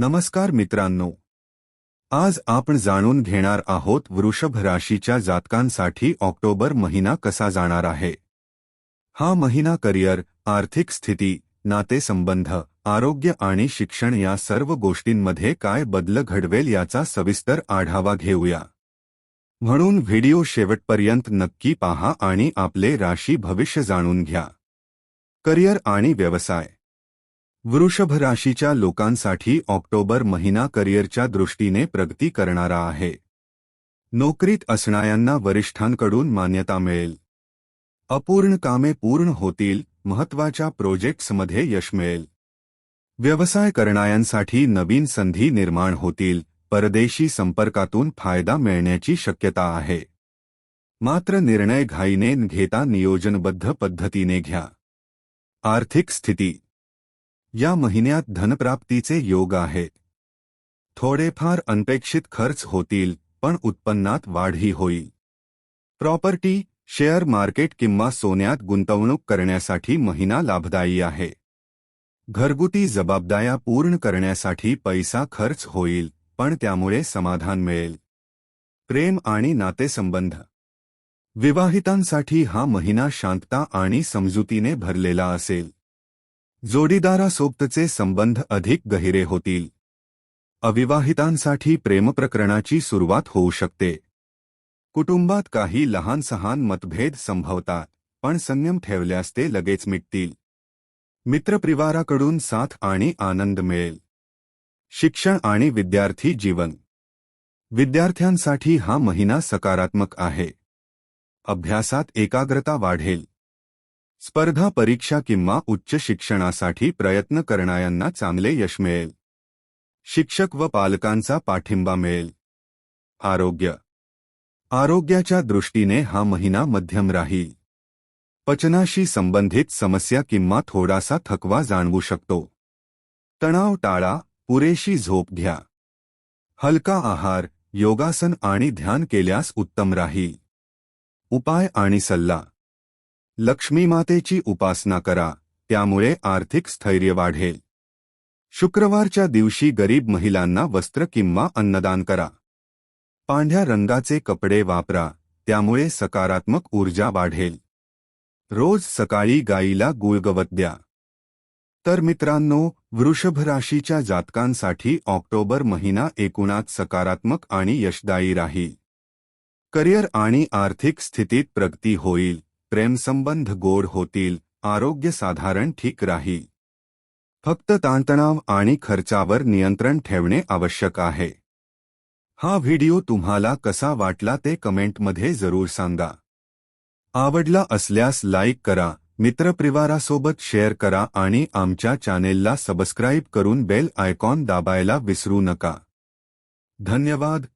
नमस्कार मित्रांनो. आज आपण जाणून घेणार आहोत वृषभ राशीच्या जातकांसाठी ऑक्टोबर महिना कसा जाणार आहे. हा महिना करिअर आर्थिक स्थिती नातेसंबंध आरोग्य आणि शिक्षण या सर्व गोष्टींमध्ये काय बदल घडवेल याचा सविस्तर आढावा घेऊया. म्हणून व्हिडिओ शेवटपर्यंत नक्की पहा आणि आपले राशी भविष्य जाणून घ्या. करिअर आणि व्यवसाय. वृषभ राशीच्या लोकांसाठी ऑक्टोबर महिना करिअरच्या दृष्टीने प्रगती करणारा आहे. नोकरीत वरिष्ठांकडून मान्यता मिळेल. अपूर्ण कामे पूर्ण होतील महत्वाच्या प्रोजेक्ट्समध्ये यश मिळेल. व्यवसाय करणाऱ्यांसाठी नवीन संधी निर्माण होतील, परदेशी संपर्कातून फ़ायदा मिळण्याची शक्यता आहे. मात्र निर्णय घाईने न घेता नियोजनबद्ध पद्धतीने घ्या. आर्थिक स्थिती या महिन्यात धनप्राप्तीचे योग आहेत थोडेफार अनपेक्षित खर्च होतील, पण उत्पन्नात वाढही होईल. प्रॉपर्टी, शेअर मार्केट किंवा सोन्यात गुंतवणूक करण्यासाठी महिना लाभदायी आहे. घरगुती जबाबदाऱ्या पूर्ण करण्यासाठी पैसा खर्च होईल, पण त्यामुळे समाधान मिळेल. प्रेम आणि नातेसंबंध. विवाहितांसाठी हा महिना शांतता आणि समजुतीने भरलेला असेल. जोडीदारासोबतचे संबंध अधिक गहिरे होतील. अविवाहितांसाठी प्रेमप्रकरणाची सुरुवात होऊ शकते. कुटुंबात काही लहान सहान मतभेद संभवतात पण संयम ठेवल्यास ते लगेच मिटतील. मित्रपरिवाराकडून साथ आणि आनंद मिळेल. शिक्षण आणि विद्यार्थी जीवन. विद्यार्थ्यांसाठी हा महिना सकारात्मक आहे. अभ्यासात एकाग्रता वाढेल. स्पर्धा परीक्षा किंवा उच्च शिक्षणासाठी प्रयत्न करणाऱ्यांना चांगले यश मिळेल. शिक्षक व पालकांचा पाठिंबा मिळेल. आरोग्य. आरोग्याच्या दृष्टीने हा महिना मध्यम राहील. पचनाशी संबंधित समस्या किंवा थोडासा थकवा जाणवू शकतो. तणाव टाळा पुरेशी झोप घ्या. हलका आहार योगासन आणि ध्यान केल्यास उत्तम राहील. उपाय आणि सल्ला. लक्ष्मी मातेची उपासना करा त्यामुळे आर्थिक स्थैर्य वाढेल. शुक्रवारच्या दिवशी गरीब महिलांना वस्त्र किंवा अन्नदान करा. पांढ्या रंगाचे कपडे वापरा त्यामुळे सकारात्मक ऊर्जा वाढेल. रोज सकाळी गाईला गुळगवत द्या. तर मित्रांनो वृषभ राशीच्या जातकांसाठी ऑक्टोबर महिना एकूणात सकारात्मक आणि यशदायी राहील. करिअर आणि आर्थिक स्थितीत प्रगती होईल. प्रेमसंबंध गोड होतील आरोग्य साधारण ठीक राहील फक्त ताणतणाव आणि खर्चावर नियंत्रण ठेवणे आवश्यक आहे. हा व्हिडिओ तुम्हाला कसा वाटला ते कमेंटमध्ये जरूर सांगा. आवडला असल्यास लाईक करा मित्रपरिवारासोबत शेअर करा आणि आमच्या चॅनेलला सबस्क्राईब करून बेल आयकॉन दाबायला विसरू नका. धन्यवाद.